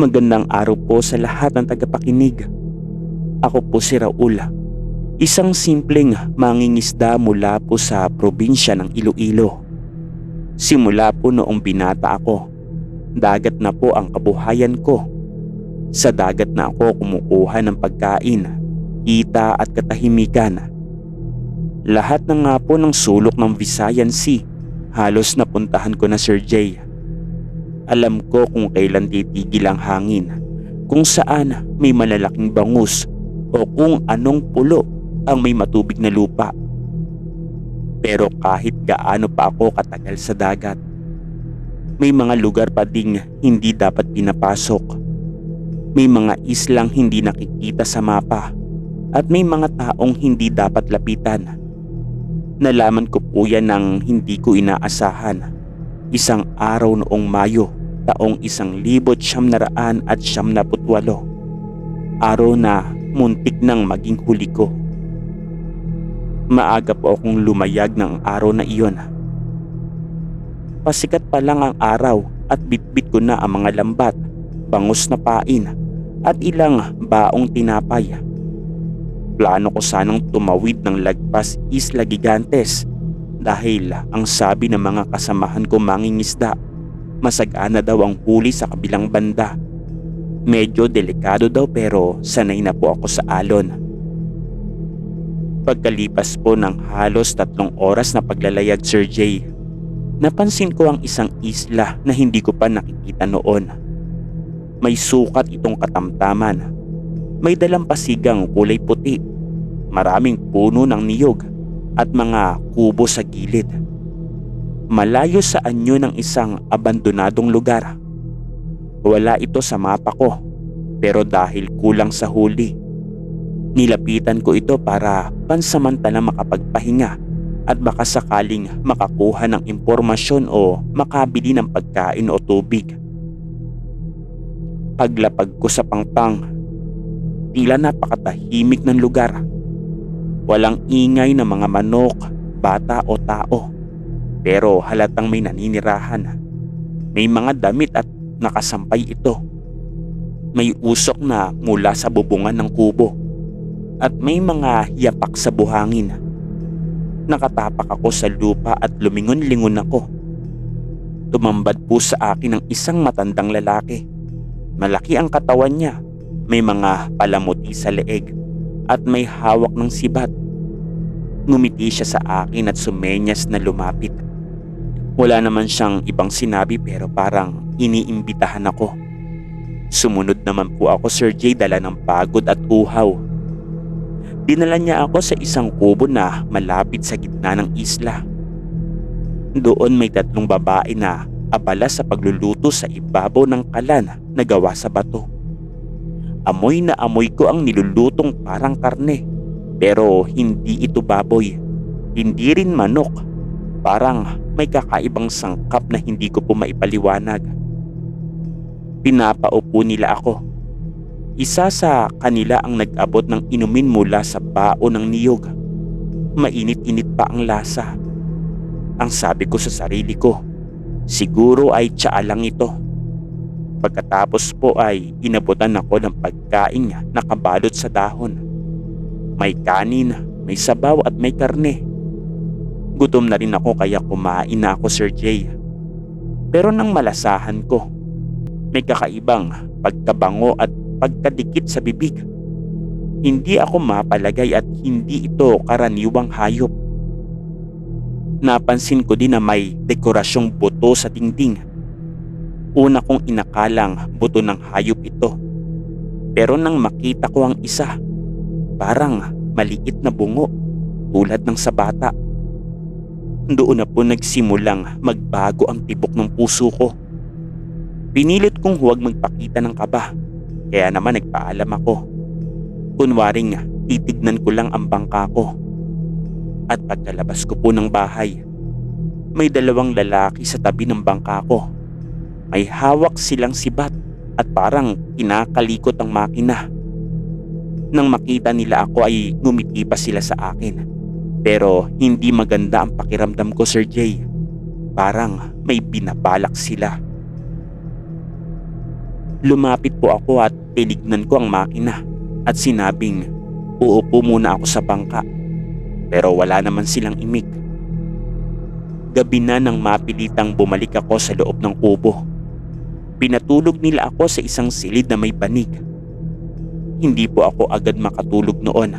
Magandang araw po sa lahat ng tagapakinig. Ako po si Raul, isang simpleng mangingisda mula po sa probinsya ng Iloilo. Simula po noong binata ako, dagat na po ang kabuhayan ko. Sa dagat na ako kumukuha ng pagkain, kita at katahimikan. Lahat na nga po ng sulok ng Visayan Sea, halos napuntahan ko na Sir Jay. Alam ko kung kailan titigil ang hangin, kung saan may malalaking bangus o kung anong pulo ang may matubig na lupa. Pero kahit gaano pa ako katagal sa dagat, may mga lugar pa ding hindi dapat pinapasok. May mga islang hindi nakikita sa mapa at may mga taong hindi dapat lapitan. Nalaman ko po yan ng hindi ko inaasahan. Isang araw noong Mayo taong isang libot siyam na raan at siyam na putwalo. Araw na muntik nang maging huli ko. Maaga po akong lumayag ng araw na iyon. Pasikat pa lang ang araw at bitbit ko na ang mga lambat, bangus na pain at ilang baong tinapay. Plano ko sanang tumawid ng lagpas Isla Gigantes dahil ang sabi ng mga kasamahan ko mangingisda masagana daw ang huli sa kabilang banda. Medyo delikado daw pero sanay na po ako sa alon. Pagkalipas po ng halos tatlong oras na paglalayag Sir Jay, napansin ko ang isang isla na hindi ko pa nakikita noon. May sukat itong katamtaman. May dalampasigang kulay puti. Maraming puno ng niyog at mga kubo sa gilid malayo sa anyo ng isang abandonadong lugar. Wala ito sa mapa ko pero dahil kulang sa huli, nilapitan ko ito para pansamantala makapagpahinga at baka sakaling makakuha ng impormasyon o makabili ng pagkain o tubig. Paglapag ko sa pangpang, tila napakatahimik ng lugar. Walang ingay ng mga manok, bata o tao pero halatang may naninirahan. May mga damit at nakasampay ito. May usok na mula sa bubungan ng kubo. At may mga yapak sa buhangin. Nakatapak ako sa lupa at lumingon-lingon ako. Tumambad po sa akin ang isang matandang lalaki. Malaki ang katawan niya. May mga palamuti sa leeg at may hawak ng sibat. Ngumiti siya sa akin at sumenyas na lumapit. Wala naman siyang ibang sinabi pero parang iniimbitahan ako. Sumunod naman po ako Sir J dala ng pagod at uhaw. Dinala niya ako sa isang kubo na malapit sa gitna ng isla. Doon may tatlong babae na abala sa pagluluto sa ibabaw ng kalan na gawa sa bato. Amoy na amoy ko ang nilulutong parang karne pero hindi ito baboy, hindi rin manok. Parang may kakaibang sangkap na hindi ko po maipaliwanag. Pinapaupo nila ako. Isa sa kanila ang nag-abot ng inumin mula sa bao ng niyog. Mainit-init pa ang lasa. Ang sabi ko sa sarili ko, siguro ay tsaa lang ito. Pagkatapos po ay inabutan ako ng pagkain nakabalot sa dahon. May kanin, may sabaw at may karne. Gutom na rin ako kaya kumain na ako Sir Jay. Pero nang malasahan ko, may kakaibang pagkabango at pagkadikit sa bibig. Hindi ako mapalagay at hindi ito karaniwang hayop. Napansin ko din na may dekorasyong buto sa dingding. Una kong inakalang buto ng hayop ito. Pero nang makita ko ang isa, parang maliit na bungo tulad ng sa bata. Doon na po nagsimulang magbago ang tibok ng puso ko. Pinilit kong huwag magpakita ng kaba, kaya naman nagpaalam ako. Kunwaring titignan ko lang ang bangka ko. At pagkalabas ko po ng bahay, may dalawang lalaki sa tabi ng bangka ko. May hawak silang sibat at parang kinakalikot ang makina. Nang makita nila ako ay ngumiti pa sila sa akin pero hindi maganda ang pakiramdam ko Sir Jay. Parang may binabalak sila. Lumapit po ako at tinignan ko ang makina at sinabing uupo muna ako sa bangka. Pero wala naman silang imik. Gabi na nang mapilitang bumalik ako sa loob ng kubo. Pinatulog nila ako sa isang silid na may banig. Hindi po ako agad makatulog noon.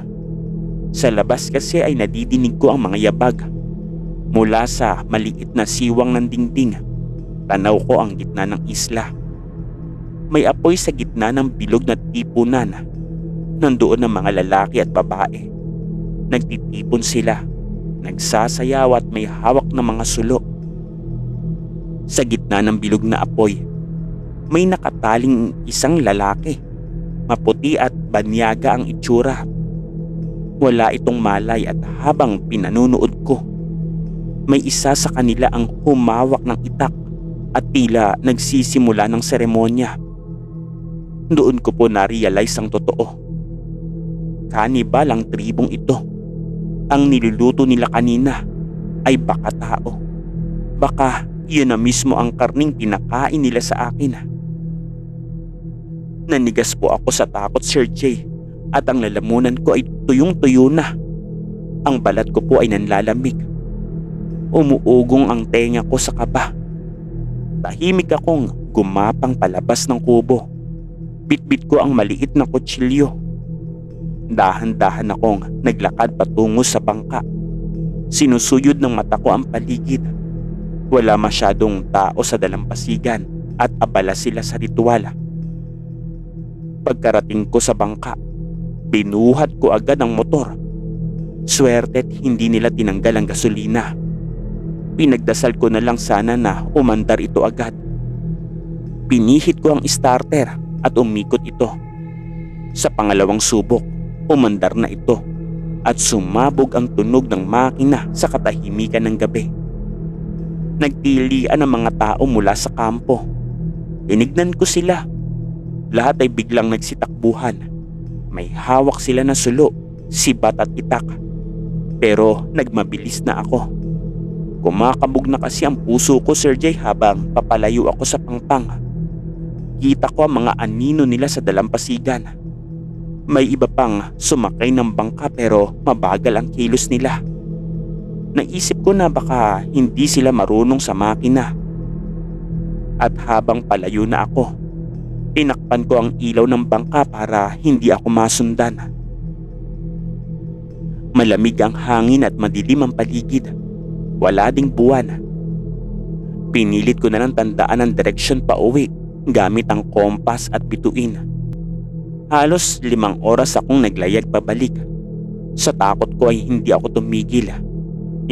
Sa labas kasi ay nadidinig ko ang mga yabag. Mula sa maliit na siwang ng dingding, tanaw ko ang gitna ng isla. May apoy sa gitna ng bilog na tipunan. Nandoon ang mga lalaki at babae. Nagtitipon sila, nagsasayaw at may hawak na mga sulo. Sa gitna ng bilog na apoy, may nakataling isang lalaki. Maputi at banyaga ang itsura. Wala itong malay at habang pinanunood ko, may isa sa kanila ang humawak ng itak at tila nagsisimula ng seremonya. Doon ko po na-realize ang totoo. Kanibal ang tribong ito. Ang niluluto nila kanina ay baka tao. Baka yun na mismo ang karning pinakain nila sa akin. Nanigas po ako sa takot Sir Jay at ang lalamunan ko ay tuyong-tuyo na. Ang balat ko po ay nanlalamig. Umuugong ang tenga ko sa kaba. Tahimik akong gumapang palabas ng kubo. Bitbit ko ang maliit na kutsilyo. Dahan-dahan akong naglakad patungo sa bangka. Sinusuyod ng mata ko ang paligid. Wala masyadong tao sa dalampasigan at abala sila sa ritual. Pagkarating ko sa bangka, binuhat ko agad ang motor. Swerte't hindi nila tinanggal ang gasolina. Pinagdasal ko na lang sana na umandar ito agad. Pinihit ko ang starter at umikot ito. Sa pangalawang subok, umandar na ito at sumabog ang tunog ng makina sa katahimikan ng gabi. Nagtilian ang mga tao mula sa kampo. Tinignan ko sila. Lahat ay biglang nagsitakbuhan. May hawak sila na sulo, sibat at itak. Pero nagmabilis na ako. Kumakabog na kasi ang puso ko Sir Jay habang papalayo ako sa pangpang. Kita ko ang mga anino nila sa dalampasigan. May iba pang sumakay ng bangka pero mabagal ang kilos nila. Naisip ko na baka hindi sila marunong sa makina. At habang palayo na ako, tinakpan ko ang ilaw ng bangka para hindi ako masundan. Malamig ang hangin at madilim ang paligid. Wala ding buwan. Pinilit ko na lang tandaan ang direksyon pa uwi gamit ang kompas at bituin. Halos limang oras akong naglayag pabalik. Sa takot ko ay hindi ako tumigil.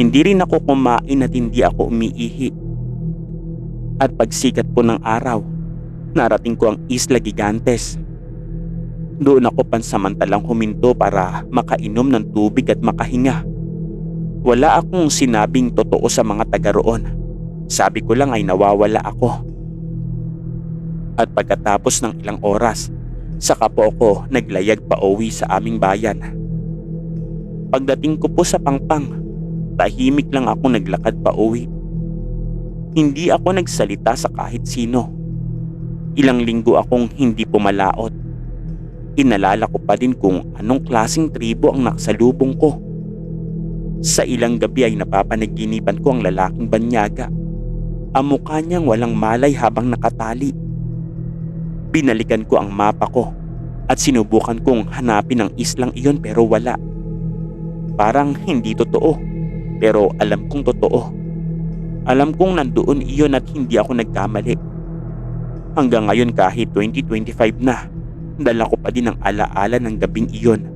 Hindi rin ako kumain at hindi ako umiihi. At pagsikat po ng araw, narating ko ang Isla Gigantes. Doon ako pansamantalang huminto para makainom ng tubig at makahinga. Wala akong sinabing totoo sa mga taga roon. Sabi ko lang ay nawawala ako. At pagkatapos ng ilang oras, saka po ako naglayag pa uwi sa aming bayan. Pagdating ko po sa pangpang, tahimik lang ako naglakad pa uwi. Hindi ako nagsalita sa kahit sino. Ilang linggo akong hindi pumalaot. Inalala ko pa din kung anong klasing tribo ang nakasalubong ko. Sa ilang gabi ay napapanaginipan ko ang lalaking banyaga. Ang mukha niyang walang malay habang nakatali. Binalikan ko ang mapa ko at sinubukan kong hanapin ang islang iyon pero wala. Parang hindi totoo pero alam kong totoo. Alam kong nandoon iyon at hindi ako nagkamali. Hanggang ngayon kahit 2025 na, dala ko pa din ang alaala ng gabing iyon.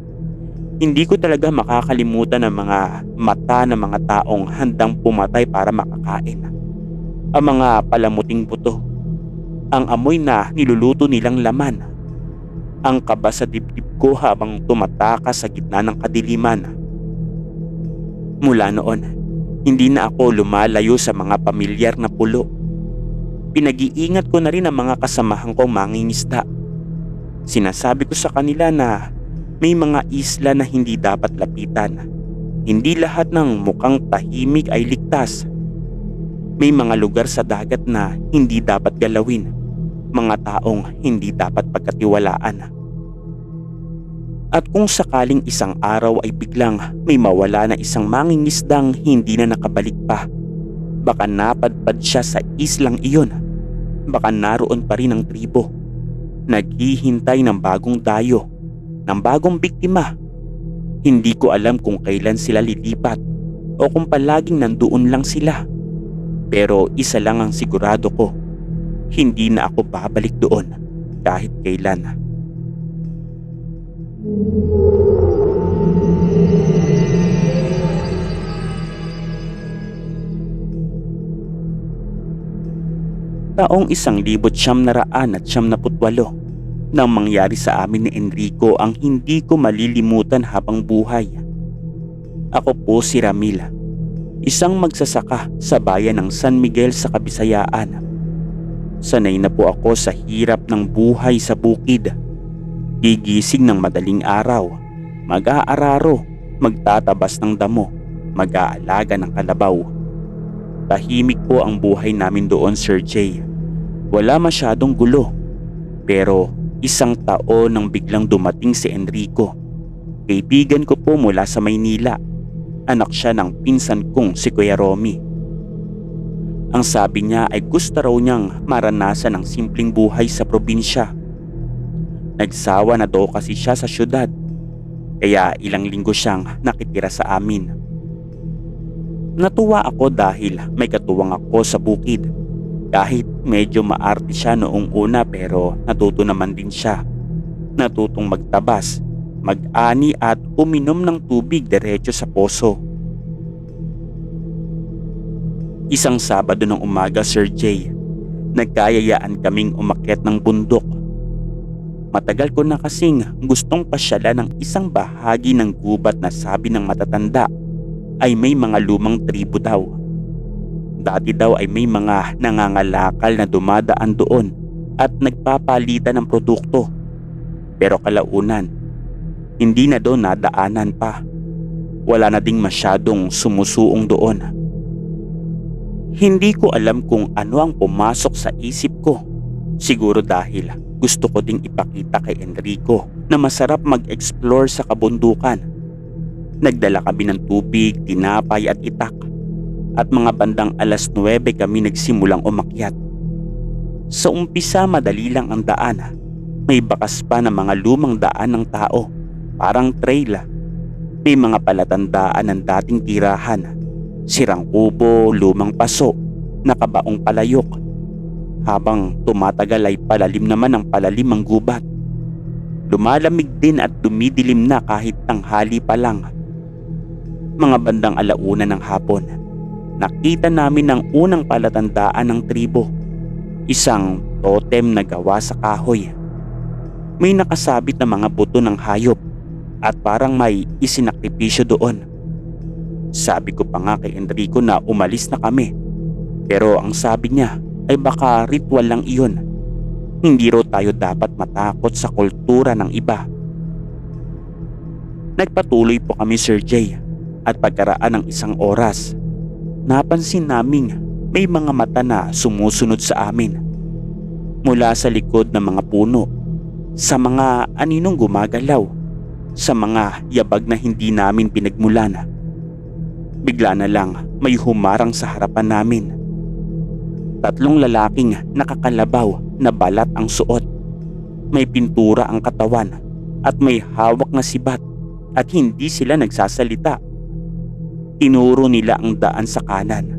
Hindi ko talaga makakalimutan ang mga mata ng mga taong handang pumatay para makakain. Ang mga palamuting buto. Ang amoy na niluluto nilang laman. Ang kaba sa dibdib ko habang tumatakas sa gitna ng kadiliman. Mula noon, hindi na ako lumalayo sa mga pamilyar na pulo. Pinag-iingat ko na rin ang mga kasamahan kong mangingisda. Sinasabi ko sa kanila na may mga isla na hindi dapat lapitan. Hindi lahat ng mukhang tahimik ay ligtas. May mga lugar sa dagat na hindi dapat galawin. mga taong hindi dapat pagkatiwalaan. At kung sakaling isang araw ay biglang may mawala na isang mangingisdang hindi na nakabalik pa, baka napadpad siya sa islang iyon. Baka naroon pa rin ang tribo. Naghihintay ng bagong dayo, ng bagong biktima. Hindi ko alam kung kailan sila lilipat o kung palaging nandoon lang sila. Pero isa lang ang sigurado ko, hindi na ako babalik doon kahit kailan. Taong isang libot siyam na raan at siyam na putwalo nang mangyari sa amin ni Enrico ang hindi ko malilimutan habang buhay. Ako po si Ramila, isang magsasaka sa bayan ng San Miguel sa Kabisayaan. Sanay na po ako sa hirap ng buhay sa bukid. Gigising ng madaling araw, mag-aararo, magtatabas ng damo, mag-aalaga ng kalabaw. Tahimik po ang buhay namin doon Sir Jay. Wala masyadong gulo. Pero isang taon nang biglang dumating si Enrico. Kaibigan ko po mula sa Maynila. Anak siya ng pinsan kong si Kuya Romy. Ang sabi niya ay gusto raw niyang maranasan ang simpleng buhay sa probinsya. Nagsawa na daw kasi siya sa syudad. Kaya ilang linggo siyang nakitira sa amin. Natuwa ako dahil may katuwang ako sa bukid. Kahit medyo maarte siya noong una pero natuto naman din siya. Natutong magtabas, mag-ani at uminom ng tubig diretso sa poso. Isang Sabado ng umaga, Sir Jay, nagkayayaan kaming umakyat ng bundok. Matagal ko na kasing gustong pasyalan ng isang bahagi ng gubat na sabi ng matatanda ay may mga lumang tribo daw. Dati daw ay may mga nangangalakal na dumadaan doon at nagpapalitan ng produkto. Pero kalaunan, hindi na doon nadaanan pa. Wala na ding masyadong sumusuong doon. Hindi ko alam kung ano ang pumasok sa isip ko. Siguro dahil gusto ko ding ipakita kay Enrico na masarap mag-explore sa kabundukan. Nagdala kami ng tubig, tinapay at itak. At mga bandang alas 9 kami nagsimulang umakyat. Sa umpisa madali lang ang daan. May bakas pa ng mga lumang daan ng tao. Parang trail. May mga palatandaan ng dating tirahan sirang kubo, lumang paso, nakabaong palayok. Habang tumatagal ay palalim naman ang palalim ang gubat. Lumalamig din at dumidilim na kahit tanghali pa lang. Mga bandang alauna ng hapon, nakita namin ang unang palatandaan ng tribo. Isang totem na gawa sa kahoy. May nakasabit na mga buto ng hayop at parang may isinakripisyo doon. Sabi ko pa nga kay Enrico na umalis na kami. Pero ang sabi niya ay baka ritual lang iyon. Hindi raw tayo dapat matakot sa kultura ng iba. Nagpatuloy po kami Sir Jay at pagkaraan ng isang oras, napansin naming may mga mata na sumusunod sa amin. Mula sa likod ng mga puno, sa mga aninong gumagalaw, sa mga yabag na hindi namin pinagmulan. Bigla na lang may humarang sa harapan namin. Tatlong lalaking nakakalabaw na balat ang suot. May pintura ang katawan at may hawak na sibat at hindi sila nagsasalita. Tinuro nila ang daan sa kanan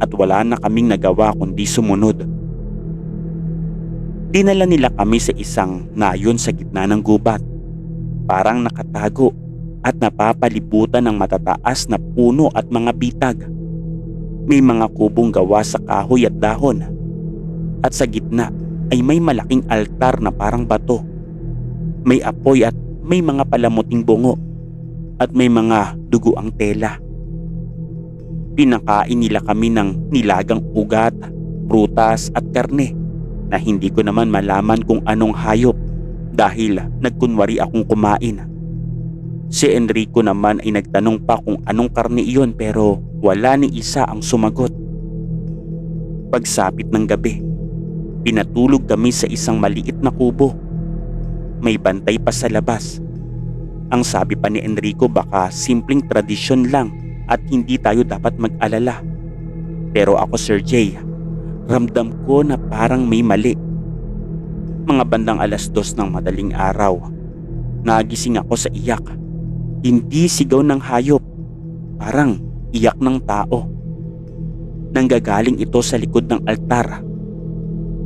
at wala na kaming nagawa kundi sumunod. Dinala nila kami sa isang nayon sa gitna ng gubat. Parang nakatago at napapalibutan ng matataas na puno at mga bitag. May mga kubong gawa sa kahoy at dahon. At sa gitna ay may malaking altar na parang bato. May apoy at may mga palamuting bungo at may mga duguang tela. Pinakain nila kami ng nilagang ugat, prutas at karne na hindi ko naman malaman kung anong hayop dahil nagkunwari akong kumain. Si Enrico naman ay nagtanong pa kung anong karne iyon pero wala ni isa ang sumagot. Pagsapit ng gabi, pinatulog kami sa isang maliit na kubo. May bantay pa sa labas. Ang sabi pa ni Enrico baka simpleng tradisyon lang at hindi tayo dapat mag-alala. Pero ako Sir Jay, ramdam ko na parang may mali. Mga bandang alas dos ng madaling araw, nagising ako sa iyak. Hindi sigaw ng hayop, parang iyak ng tao. Nanggagaling ito sa likod ng altar.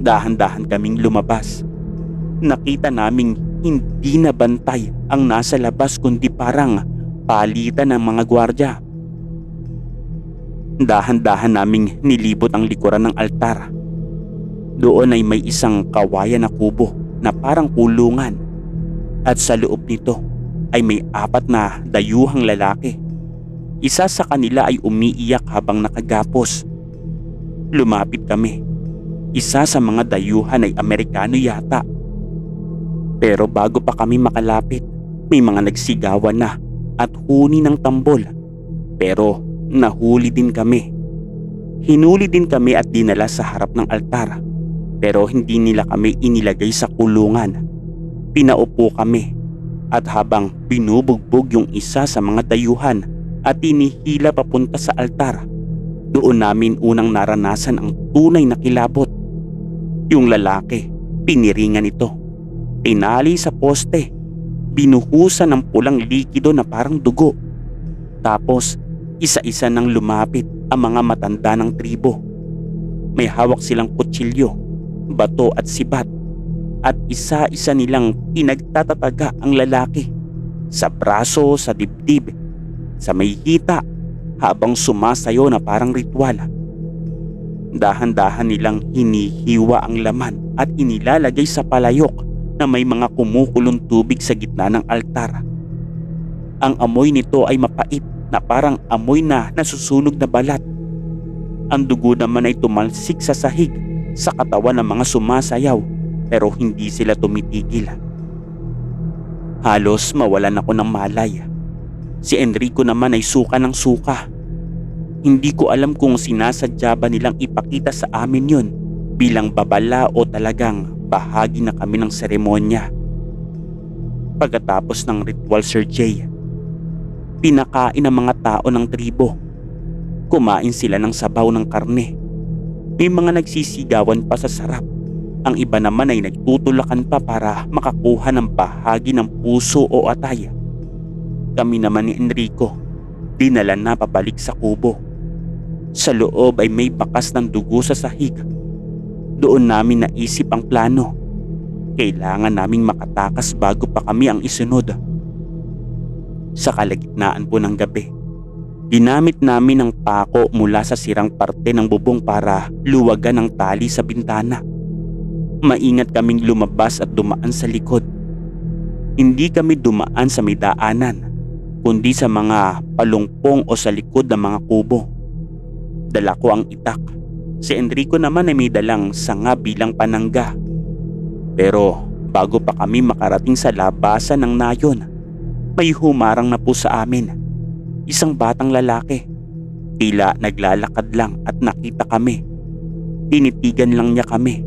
Dahan-dahan kaming lumabas. Nakita naming hindi na bantay ang nasa labas kundi parang palitan ng mga gwardya. Dahan-dahan naming nilibot ang likuran ng altar. Doon ay may isang kawayan na kubo na parang kulungan at sa loob nito ay may apat na dayuhang lalaki. Isa sa kanila ay umiiyak habang nakagapos. Lumapit kami. Isa sa mga dayuhan ay Amerikano yata. Pero bago pa kami makalapit, may mga nagsigawan na at huni ng tambol. Pero nahuli din kami. Hinuli din kami at dinala sa harap ng altar. Pero hindi nila kami inilagay sa kulungan. Pinaupo kami at habang binubugbog yung isa sa mga dayuhan at tinihila papunta sa altar, doon namin unang naranasan ang tunay na kilabot. Yung lalaki, piniringan ito. Tinali sa poste. Binuhusan ng pulang likido na parang dugo. Tapos, isa-isa nang lumapit ang mga matanda ng tribo. May hawak silang kutsilyo, bato at sibat. At isa-isa nilang pinagtatataga ang lalaki. Sa braso, sa dibdib, sa may hita, habang sumasayo na parang ritual. Dahan-dahan nilang hinihiwa ang laman at inilalagay sa palayok na may mga kumukulong tubig sa gitna ng altar. Ang amoy nito ay mapait na parang amoy na nasusunog na balat. Ang dugo naman ay tumalsik sa sahig sa katawan ng mga sumasayaw pero hindi sila tumitigil. Halos mawalan ako ng malay. Si Enrico naman ay suka ng suka. Hindi ko alam kung sinasadya ba nilang ipakita sa amin yon bilang babala o talagang bahagi na kami ng seremonya. Pagkatapos ng ritual Sir Jay, pinakain ang mga tao ng tribo. Kumain sila ng sabaw ng karne. May mga nagsisigawan pa sa sarap. Ang iba naman ay nagtutulakan pa para makakuha ng bahagi ng puso o atay. Kami naman ni Enrico, dinala na pabalik sa kubo. Sa loob ay may bakas ng dugo sa sahig. Doon namin naisip ang plano. Kailangan naming makatakas bago pa kami ang isunod. Sa kalagitnaan po ng gabi, ginamit namin ang pako mula sa sirang parte ng bubong para luwagan ang tali sa bintana. Maingat kaming lumabas at dumaan sa likod. Hindi kami dumaan sa may daanan, kundi sa mga palungpong o sa likod ng mga kubo. Dala ko ang itak. Si Enrico naman ay may dalang sanga bilang panangga. Pero bago pa kami makarating sa labasan ng nayon, may humarang na po sa amin. Isang batang lalaki. Tila naglalakad lang at nakita kami. Tinitigan lang niya kami.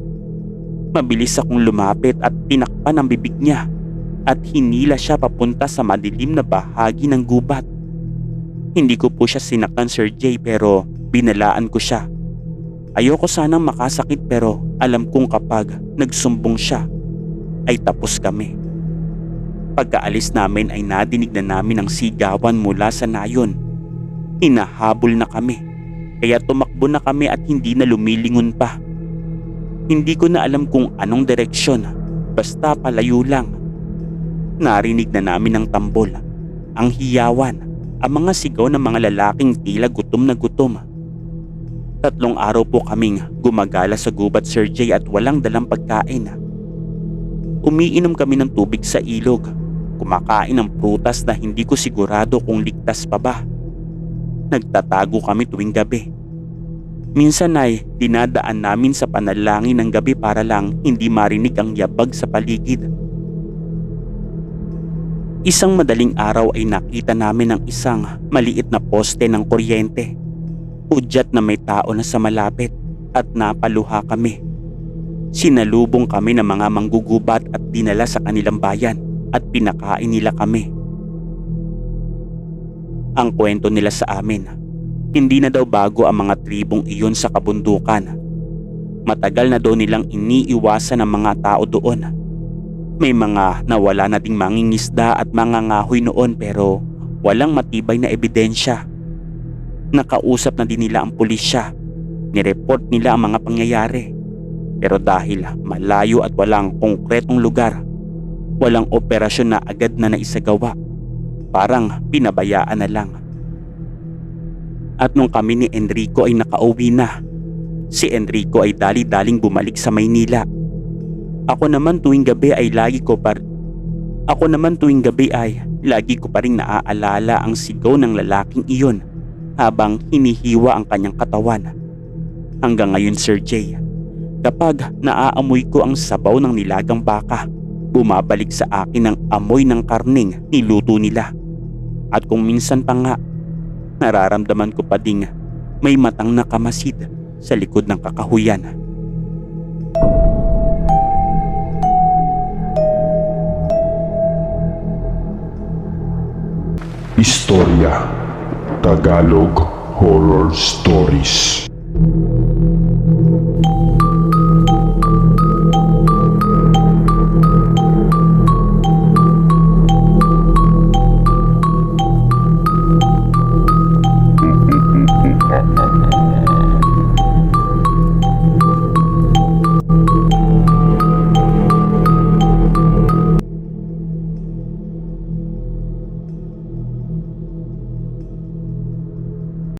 Mabilis akong lumapit at tinakpan ang bibig niya at hinila siya papunta sa madilim na bahagi ng gubat. Hindi ko po siya sinaktan Sir Jay pero binalaan ko siya. Ayoko sanang makasakit pero alam kong kapag nagsumbong siya ay tapos kami. Pagkaalis namin ay nadinig na namin ang sigawan mula sa nayon. Hinahabol na kami kaya tumakbo na kami at hindi na lumilingon pa. Hindi ko na alam kung anong direksyon basta palayo lang. Narinig na namin ang tambol, ang hiyawan, ang mga sigaw ng mga lalaking tila gutom na gutom. Tatlong araw po kaming gumagala sa gubat Sir Jay at walang dalang pagkain. Umiinom kami ng tubig sa ilog, kumakain ng prutas na hindi ko sigurado kung ligtas pa ba. Nagtatago kami tuwing gabi. Minsan ay dinadaan namin sa panalangin ng gabi para lang hindi marinig ang yabag sa paligid. Isang madaling araw ay nakita namin ang isang maliit na poste ng kuryente. Udyat na may tao na sa malapit at napaluha kami. Sinalubong kami ng mga manggugubat at dinala sa kanilang bayan at pinakain nila kami. Ang kwento nila sa amin, hindi na daw bago ang mga tribong iyon sa kabundukan. Matagal na daw nilang iniiwasan ang mga tao doon. May mga nawala na ding mangingisda at mga ngahoy noon pero walang matibay na ebidensya. Nakausap na din nila ang pulisya. Nireport nila ang mga pangyayari. Pero dahil malayo at walang konkretong lugar, walang operasyon na agad na naisagawa. Parang pinabayaan na lang. At nung kami ni Enrico ay nakauwi na, si Enrico ay dali-daling bumalik sa Maynila. Ako naman tuwing gabi ay lagi ko par Ako naman tuwing gabi ay lagi ko pa rin naaalala ang sigaw ng lalaking iyon habang hinihiwa ang kanyang katawan. Hanggang ngayon Sir Jay, kapag naaamoy ko ang sabaw ng nilagang baka, bumabalik sa akin ang amoy ng karning niluto nila. At kung minsan pa nga, nararamdaman ko pa ding may matang nakamasid sa likod ng kakahuyan. Istorya Tagalog Horror Stories